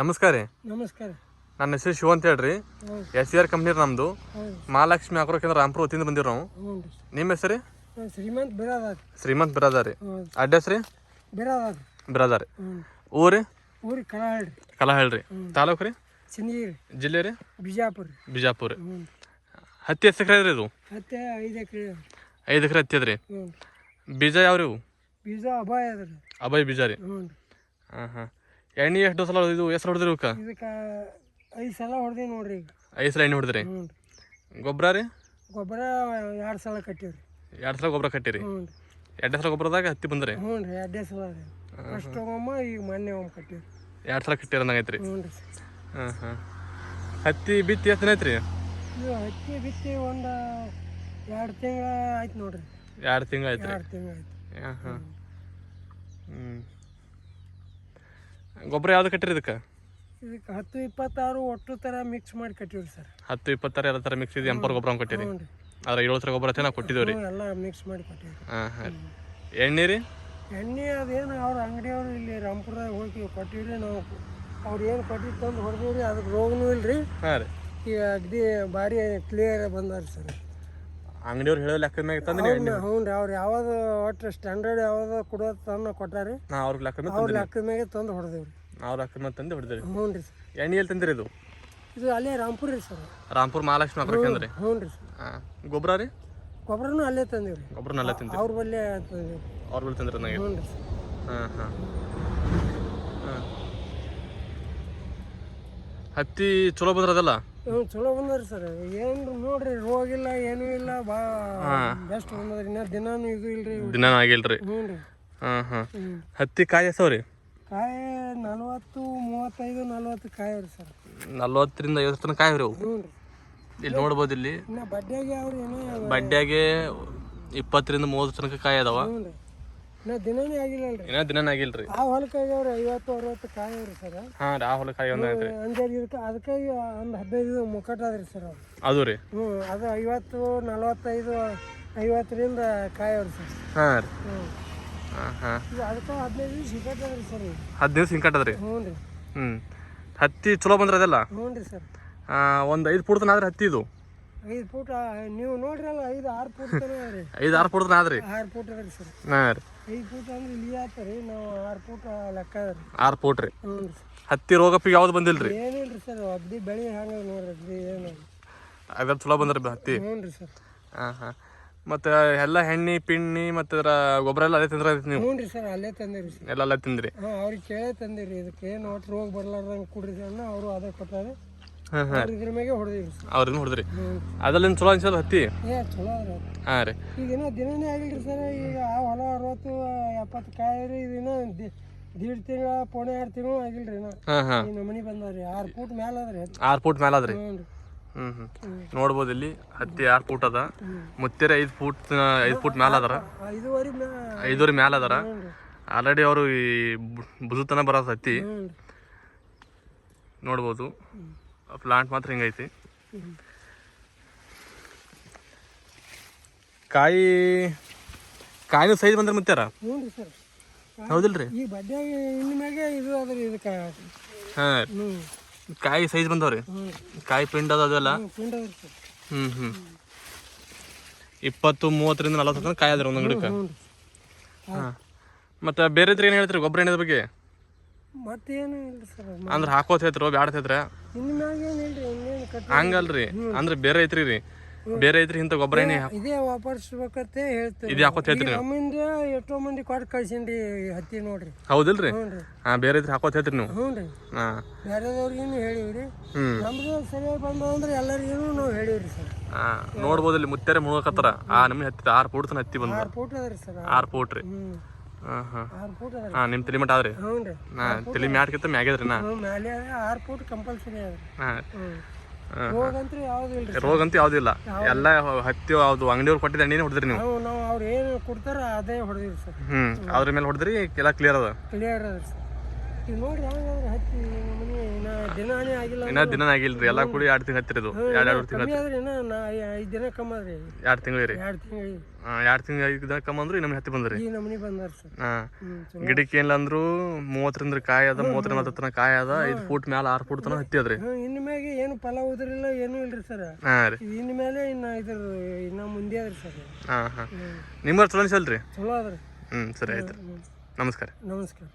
ನಮಸ್ಕಾರ ರೀ. ನಮಸ್ಕಾರ ನನ್ನ ಹೆಸರು ಶಿವ ಅಂತ ಹೇಳ್ರಿ. ಎಸ್ ಸಿ ಆರ್ ಕಂಪ್ನಿ ನಮ್ಮದು ಮಹಾಲಕ್ಷ್ಮಿ ಅಕ್ರೋ ಕೇಂದ್ರ ರಾಮ್ಪುರ ವತಿಯಿಂದ ಬಂದಿರೋ ನಾವು. ನಿಮ್ಮ ಹೆಸರು ರೀ? ಶ್ರೀಮಂತ್ ಬಿರಾದಾರ್ ಶ್ರೀಮಂತ್ ಬಿರಾದಾರ್ ರೀ. ಅಡ್ರೆಸ್ ರೀ? ಬಿರಾದಾರ್ ಬಿರಾದಾರ್ ಊರಿ ಊರಿಗೆ ಕಲಾಹಳ್ಳಿ ಕಲಹಳ್ಳಿ ತಾಲೂಕು ರೀ? ಜಿಲ್ಲೆ ರೀ? ಬಿಜಾಪುರ ಬಿಜಾಪುರ. ಹತ್ತಿ ಎಷ್ಟು ಎಕರೆ ರೀ ಇದು? ಹತ್ತಿ ಐದು ಎಕರೆ ಐದು ಎಕರೆ ಹತ್ತಿ ಅದ್ರಿ. ಬೀಜ ಯಾವ ರೀ ಬೀಜ ಅಭಯ ಅದ ರೀ. ಅಬಾಯಿ ಬೀಜ ರೀ. ಹಾಂ ಹಾಂ ಎಣ್ಣೆ ಎಷ್ಟು ಸಲ ಇದು ಹೆಸರು ಹೊಡೆದ್ರಿ ಇವಕ್ಕೆ? ಇದಕ್ಕೆ ಐದು ಸಲ ಹೊಡೆದಿ ನೋಡ್ರಿ ಈಗ. ಐದು ಸಲ ಎಣ್ಣೆ ಹೊಡೆದ್ರಿ? ಹ್ಞೂ ಗೊಬ್ಬರ ರೀ? ಗೊಬ್ಬರ ಎರಡು ಸಲ ಕಟ್ಟಿವ್ರಿ. ಎರಡು ಸಲ ಗೊಬ್ಬರ ಕಟ್ಟಿರಿ? ಹ್ಞೂ ಎರಡು ಸಲ ಗೊಬ್ಬರದಾಗ ಹತ್ತಿ ಬಂದ್ರಿ? ಹ್ಞೂ ರೀ ಎರಡೇ ಸಲ ರೀ. ಫಸ್ಟ್ ಒಮ್ಮೆ ಈಗ ಮೊನ್ನೆ ಒಮ್ಮೆ ಕಟ್ಟಿವ್ರಿ. ಎರಡು ಸಲ ಕಟ್ಟಿರ ಅಂದಂಗೈತೆ ರೀ ಹ್ಞೂ ರೀ. ಹಾಂ ಹಾಂ ಹತ್ತಿ ಬಿತ್ತಿ ಎಷ್ಟು ದಿನ ಐತ್ರಿ? ಇದು ಹತ್ತಿ ಬಿತ್ತಿ ಒಂದು ಎರಡು ತಿಂಗಳ ಆಯ್ತು ನೋಡ್ರಿ. ಎರಡು ತಿಂಗಳು ಐತ್ರಿ ಎರಡು ತಿಂಗಳು ಆಯ್ತು. ಹಾಂ ಹಾಂ ಹ್ಞೂ ಗೊಬ್ಬರ ಯಾವ್ದು ಕಟ್ಟಿರಿ ಇದಕ್ಕೆ? ಇದಕ್ಕೆ ಹತ್ತು ಇಪ್ಪತ್ತಾರು ಒಟ್ಟು ಥರ ಮಿಕ್ಸ್ ಮಾಡಿ ಕಟ್ಟಿವ್ರಿ ಸರ್. ಹತ್ತು ಇಪ್ಪತ್ತಾರು ಎಲ್ಲ ಥರ ಮಿಕ್ಸ್ ಇದೆ ಎಂಪರ್ ಗೊಬ್ಬರ ಕೊಟ್ಟಿರಿ. ಹ್ಞೂ ರೀ. ಅದ್ರ ಏಳು ಥರ ಗೊಬ್ಬರ ಚೆನ್ನಾಗಿ ಕೊಟ್ಟಿದ್ದೀವಿ ರೀ. ಎಲ್ಲ ಮಿಕ್ಸ್ ಮಾಡಿ ಕೊಟ್ಟಿವ್ರಿ. ಹಾಂ ಹಾಂ. ಎಣ್ಣೆ ರೀ? ಎಣ್ಣೆ ಅದೇನು ಅವ್ರ ಅಂಗಡಿಯವರು ಇಲ್ಲಿ ರಾಮ್ಪುರದಾಗ ಹೋಗಿ ಕೊಟ್ಟಿವ್ರಿ ನಾವು. ಅವ್ರು ಏನು ಕೊಟ್ಟಿದ್ದು ತಂದು ಹೊಡೆದಿವ್ರಿ ಅದಕ್ಕೆ ರೋಗನೂ ಇಲ್ಲ ರೀ ಹಾಂ ರೀ. ಈಗ ಅಗ್ದಿ ಭಾರಿ ಕ್ಲಿಯರ್ ಬಂದಾರ ಸರ್. ಅಂಗಡಿಯವ್ರು ಹೇಳೋ ಲೆಕ್ಕದ ಮ್ಯಾಗ ತಂದು ನೀವು ಎಣ್ಣೆ. ಹ್ಞೂ ರೀ ಅವ್ರು ಯಾವ್ದು ಒಟ್ಟು ಸ್ಟ್ಯಾಂಡರ್ಡ್ ಯಾವ್ದು ಕೊಡೋದು ತಂದು ಕೊಟ್ಟಾರಿ. ನಾ ಅವ್ರ ಲೆಕ್ಕದ ಮ್ಯಾಗ ಅವ್ರ ಲೆಕ್ಕದ ಮ್ಯಾಗೆ ತಂದು ಹೊಡೆದೇವ್ರಿ. ಅವ್ರ ಲೆಕ್ಕದ ಮ್ಯಾಗ ತಂದು ಹೊಡೆದ್ರಿ ಹ್ಞೂ ರೀ ಸರ್. ಎಣ್ಣೆ ಎಲ್ಲಿ ತಂದಿರಿ ಇದು? ಇದು ಅಲ್ಲೇ ರಾಮ್ಪುರ ರೀ ಸರ್. ರಾಮ್ಪುರ ಮಹಾಲಕ್ಷ್ಮಿ ರೀ ಹ್ಞೂ ರೀ ಸರ್. ಹಾಂ ಗೊಬ್ಬರ ರೀ? ಗೊಬ್ಬರನೂ ಅಲ್ಲೇ ತಂದೀವ್ರಿ. ಅಲ್ಲೇ ತಿಂದಿರಿ. ಅವ್ರ ಬಲ್ಲೇ ಅವ್ರ ಬಳಿ ತಂದಿರಿ ನನಗೆ ಹ್ಞೂ ರೀ ಸರ್. ಹಾಂ ಹಾಂ. ಹಾಂ. ಹತ್ತಿ ಚಲೋ ಬಂದ್ರದಲ್ಲ ಹ್ಞೂ ಚಲೋ ಬಂದ್ರಿ ಸರ್. ಏನು ನೋಡ್ರಿ ರೋಗ ಇಲ್ಲ ಏನೂ ಇಲ್ಲ ಬಾ ಬೆಸ್ಟ್ ಬಂದದ್ರಿ. ಇನ್ನ ದಿನಾನು ಇದು ಇಲ್ರಿ. ದಿನ ಆಗಿಲ್ರಿ. ಹ್ಞೂ ರೀ. ಹಾಂ ಹಾಂ. ಹತ್ತಿ ಕಾಯಿ ಎಸವ್ರಿ? ಕಾಯಿ ನಲ್ವತ್ತು ಮೂವತ್ತೈದು ನಲ್ವತ್ತು ಕಾಯಿ ರೀ ಸರ್. ನಲ್ವತ್ತರಿಂದ ಐವತ್ತು ತನಕ ಕಾಯಿ ರೀ ಅವು. ಹ್ಞೂ ರೀ. ಇಲ್ಲಿ ನೋಡ್ಬೋದು ಇಲ್ಲಿ. ಇನ್ನು ಬಡ್ಡೆಗೆ ಅವ್ರಿ ಏನೋ ಬಡ್ಡ್ಯಾಗೆ ಇಪ್ಪತ್ತರಿಂದ ಮೂವತ್ತು ತನಕ ಕಾಯಿ ಅದಾವ. ಹ್ಞೂ ರೀ. ಇನ್ನ ದಿನನೇ ಇನ್ನೂ ದಿನ ಆಗಿಲ್ರಿ. ಆ ಹೊಲಕ್ಕೆ ಆಗ್ಯಾವ್ರಿ ಐವತ್ತು ಅರವತ್ತು ಕಾಯಿ ಅವ್ರಿ ಸರ್. ಹಾಂ ರೀ ಆ ಹೊಲ ಕಾಯಿ ಒಂದು ಐತ್ರಿ. ಅಂಜಾರಿ ಇದಕ್ಕೆ ಅದಕ್ಕೆ ಒಂದು ಹದಿನೈದು ಮುಕ್ಕಟ್ ಅದ್ರಿ ಸರ್ ಅವ್ರು. ಅದು ರೀ. ಹ್ಞೂ ಅದು ಐವತ್ತು ನಲವತ್ತೈದು ಐವತ್ತರಿಂದ ಕಾಯಿ ಅವ್ರಿ ಸರ್. ಹಾಂ ರೀ. ಹ್ಞೂ ಹಾಂ ಹಾಂ. ಇದು ಅದಕ್ಕೆ ಹದಿನೈದು ದಿವಸ ಸಿಕ್ಕಟ್ ಅದ್ರಿ ಸರ್ ಹ್ಞೂ ರೀ. ಹ್ಞೂ ಹತ್ತಿ ಚಲೋ ಬಂದ್ರೆ ಅದೆಲ್ಲ? ಹ್ಞೂ ರೀ ಸರ್. ಒಂದು ಐದು ಫುಟ್ ಆದ್ರೆ ಹತ್ತಿ ಇದು. ಐದು ಫೂಟ್ ನೀವು ನೋಡ್ರಲ್ಲ ಐದು ಆರು ಫೂಟ್ ರೀ ಐದು ಆರು ಫೂಟ್ ಆದ್ರಿ? ಆರು ಫೂಟ್ ಅದ್ರಿ ಸರ್. ಹಾಂ ರೀ. ಐದು ಫೂಟ್ ಅಂದ್ರೆ ಇಲ್ಲಿ ಆತರಿ ನಾವು ಆರು ಫೂಟ್ ಲೆಕ್ಕ ಅದ್ರಿ ಆರು ಫೂಟ್ ರೀ. ಹ್ಞೂ ರೀ ಹತ್ತಿ ಯಾವ್ದು ಬಂದಿಲ್ರಿ? ಏನಿಲ್ರಿ ಸರ್ ಅಗ್ದಿ ಬೆಳೆ ಹಂಗೆ ನೋಡ್ರಿ ಅಗ್ದಿ ಏನು ಅದ್ರ ಚಲೋ ಬಂದ್ರಿ ಹತ್ತಿ? ಹ್ಞೂ ರೀ ಸರ್. ಹಾಂ ಹಾಂ. ಮತ್ತು ಎಲ್ಲ ಹೆಣ್ಣಿ ಪಿಣ್ಣಿ ಮತ್ತು ಅದರ ಗೊಬ್ಬರ ಎಲ್ಲ ಅದೇ ತಿಂದ್ರೆ ನೀವು? ಹ್ಞೂ ರೀ ಸರ್ ಅಲ್ಲೇ ತಂದಿರಿ ಸರ್. ಎಲ್ಲ ಅಲ್ಲೇ ತಿಂದ್ರಿ? ಹಾಂ ಅವ್ರಿಗೆ ಕೇಳೇ ತಂದಿರಿ ಇದಕ್ಕೆ ಏನು ಒಟ್ಟು ರೋಗ ಬರ್ಲಾರ್ದಂಗೆ ಕುಡ್ರಿ ಅನ್ನ ಅವರು ಅದೇ ಕೊಟ್ಟಾರೆ. ಹಾಂ ಹಾಂ. ಇದ್ರ ಮ್ಯಾಗೆ ಹೊಡೆದಿವಿ ಅವ್ರನ್ನ ಹೊಡೆದ್ರಿ. ಹ್ಞೂ ಅದಲ್ಲಿಂದ ಚಲೋ ಅನ್ಸಲ್ಲ ಹತ್ತಿ? ಏ ಚಲೋ ಹಾಂ ರೀ. ಈಗ ಏನೋ ದಿನನೇ ಆಗಿಲ್ರಿ ಸರ್ ಈಗ ಆ ಹೊಲ ಅರವತ್ತು ಎಪ್ಪತ್ತು ಕಾಯಿ ರೀ ಇದು ಇನ್ನೂ ದಿ- ದೀಡ್ ತಿಂಗಳ ಪೋಣೆ ಎರಡು ತಿಂಗಳು ಆಗಿಲ್ರಿ ನಾ ಹಾಂ ಹಾಂ. ಈ ನಮನಿ ಬಂದಾರಿ ಆರು ಫೂಟ್ ಮ್ಯಾಲ ಅದ್ರಿ ಆರು ಫೂಟ್ ಮೇಲೆ ಅದ್ರಿ ಹ್ಞೂ ರೀ. ಹ್ಞೂ ಹ್ಞೂ ನೋಡ್ಬೋದು ಇಲ್ಲಿ ಹತ್ತಿ ಆರು ಫೂಟ್ ಅದ. ಮುತ್ತೇರಿ ಐದು ಫೂಟ್ ಐದು ಫೂಟ್ ಮ್ಯಾಲ ಅದಾರ. ಐದುವರೆ ಐದುವರೆ ಮ್ಯಾಲ ಅದಾರ. ಆಲ್ರೆಡಿ ಅವರು ಈ ಬುಜುತನ ಬರೋದು ಹತ್ತಿ. ನೋಡ್ಬೋದು. ಪ್ಲಾಂಟ್ ಮಾತ್ರ ಹಿಂಗೈತಿ? ಕಾಯಿ ಕಾಯಿನ ಸೈಜ್ ಬಂದ್ರೆ ಮತ್ತಾರ ಹ್ಞೂ ರೀ ಸರ್. ಹೌದಿಲ್ರಿ? ಈ ಬಡ್ಡೆ ಇದು ಅದ್ರಿ ಇದಕ್ಕೆ. ಹಾಂ. ಕಾಯಿ ಸೈಜ್ ಬಂದವ್ರಿ? ಕಾಯಿ ಪಿಂಡ್ ಅದ ಅದೆಲ್ಲ? ಪಿಂಡ ಹ್ಞೂ ಹ್ಞೂ ಇಪ್ಪತ್ತು ಮೂವತ್ತರಿಂದ ನಲವತ್ತು ಕಾಯಿ ಅದ್ರ ಒಂದು ಗಿಡಕ್ಕೆ? ಹಾಂ. ಮತ್ತು ಬೇರೆ ಏನು ಹೇಳ್ತೀರಿ? ಗೊಬ್ಬರ ಎಣ್ಣೆದ ಬಗ್ಗೆ? ಮತ್ತೇನು ಇಲ್ಲ ಸರ್ ಅಂದ್ರೆ ಹಾಕೋತ ಬ್ಯಾಡತೈತ್ರ ಇನ್ನು ಇನ್ನೇನು ಕಟ್ ಹಂಗಲ್ರಿ. ಅಂದ್ರೆ ಬೇರೆ ಐತ್ರಿ ರೀ. ಬೇರೆ ಐತ್ರಿ ಇಂತ ಗೊಬ್ಬರ ಎಣ್ಣೆ ಇದೇ ವಾಪರ್ಸ್ಬೇಕಂತ ಹೇಳ್ತೇವೆ. ಇದು ಹಾಕೋತ ಹೇಳ್ತೀರಿ? ನೀವು ನಮ್ಮಿಂದ ಎಷ್ಟೋ ಮಂದಿ ಕೊಟ್ಟು ಕಳ್ಸೀನ್ರಿ ಈ ಹತ್ತಿ ನೋಡ್ರಿ. ಹೌದಿಲ್ರಿ? ಹಾ ಬೇರೆ ಐತ್ರಿ ಹಾಕೋತ ಹೇಳ್ತೀರಿ ನೀವು? ಹ್ಞೂ ರೀ. ಹಾಂ. ಬೇರೆದವ್ರಿಗೇನು ಹೇಳಿವ್ರಿ. ನಮ್ದು ಸರಿಯಾಗಿ ಅಂದ್ರೆ ಎಲ್ಲರಿಗೂ ನಾವು ಹೇಳಿವ್ರಿ ಸರ್. ಹಾಂ ನೋಡ್ಬೋದು ಇಲ್ಲಿ ಮುತ್ತಾರೆ ಮುಳುಗಕತ್ತಾರ ಆ ನಮಗೆ ಹತ್ತಿ ಆರ್ ಫೂಟ್ ಹತ್ತಿ ಬಂದ ಆರ್ ಫೂಟ್ ಅದ್ರಿ ಸರ್ ಆರು ಫೂಟ್ ರೀ. ಹ್ಞೂ ಹಾಂ ಹಾಂ ಆರು ಫೂಟ್ ಅದ್ರಿ ಹಾಂ ನಿಮ್ಮ ತಲೆ ಮಟ್ಟ ಆದ್ರಿ ಹ್ಞೂ ರೀ. ಹಾಂ ತಲೆ ಮ್ಯಾಟ್ಕಿಂತ ಮ್ಯಾಗದ್ರಿ ನಾ? ಹ್ಞೂ ಮ್ಯಾಲೆ ಆರು ಫೂಟ್ ಕಂಪಲ್ಸರಿ ಅದ್ರಿ ಹಾಂ. ರೋಗ ಅಂತೂ ಯಾವ್ದು ಇಲ್ರಿ ರೋಗ ಅಂತೂ ಯಾವುದಿಲ್ಲ ಎಲ್ಲ ಹತ್ತಿ ಅದು ಅಂಗಡಿಯವ್ರು ಕೊಟ್ಟಿದ್ದ ಎಣ್ಣೆನೇ ಹೊಡೆದ್ರಿ ನೀವು? ನಾವು ನಾವು ಅವ್ರು ಏನು ಕೊಡ್ತಾರ ಅದೇ ಹೊಡೆದಿರಿ ಸರ್. ಹ್ಞೂ. ಅದ್ರ ಮೇಲೆ ಹೊಡೆದ್ರಿ ಎಲ್ಲ ಕ್ಲಿಯರ್ ಅದ? ಕ್ಲಿಯರ್ ಅದ ಸರ್. ಈಗ ನೋಡ್ರಿ ಹಂಗಂದ್ರೆ ಹತ್ತಿ ಮನೆ ಇನ್ನ ದಿನಾನೇ ಆಗಿಲ್ಲ ಇನ್ನ ದಿನ ಆಗಿಲ್ರಿ ಎಲ್ಲಾ ಕೂಡಿ ಎರಡು ತಿಂಗಳು ಹತ್ತಿರ ಇದು ಎರಡು ತಿಂಗಳು ಇನ್ನ ನಾ ಐದು ದಿನ ಕಮ್ಮಿ ಆದ್ರಿ ಎರಡು ತಿಂಗಳು ರೀ ಎರಡು ತಿಂಗಳು ಎರಡು ತಿಂಗಳು ಐದು ದಿನ ಕಮ್ಮ ಅಂದ್ರು ನಮ್ಮ ಹತ್ತಿ ಬಂದ್ರಿ? ಈ ನಮೂನಿ ಬಂದಾರ ಸರ್. ಹಾ ಗಿಡಕ್ಕೆ ಏನಿಲ್ಲ ಅಂದ್ರು ಮೂವತ್ತರಿಂದ ಕಾಯಿ ಅದ ಮೂವತ್ತರಿಂದ ನಲವತ್ತು ತನಕ ಕಾಯಿ ಅದ ಐದು ಫೂಟ್ ಮ್ಯಾಲ ಆರ್ ಫೂಟ್ ತನಕ ಹತ್ತಿ ಅದ್ರಿ. ಹ್ಞೂ ಇನ್ನು ಮ್ಯಾಗೆ ಏನು ಫಲ ಉದ್ರಿಲ್ಲ ಏನೂ ಇಲ್ರಿ ಸರ್. ಹಾ ರೀ. ಇನ್ನು ಮೇಲೆ ಇನ್ನು ಇದ್ರ ಇನ್ನ ಮುಂದೆ ಅದ್ರಿ ಸರ್. ಹಾ ಹಾ. ನಿಮ್ಮ ಚಲೋ ಅನ್ಸಲ್ರಿ? ಚಲೋ ಅದ್ರಿ ಹ್ಮ್ ಸರಿ ಆಯ್ತು. ನಮಸ್ಕಾರ. ನಮಸ್ಕಾರ.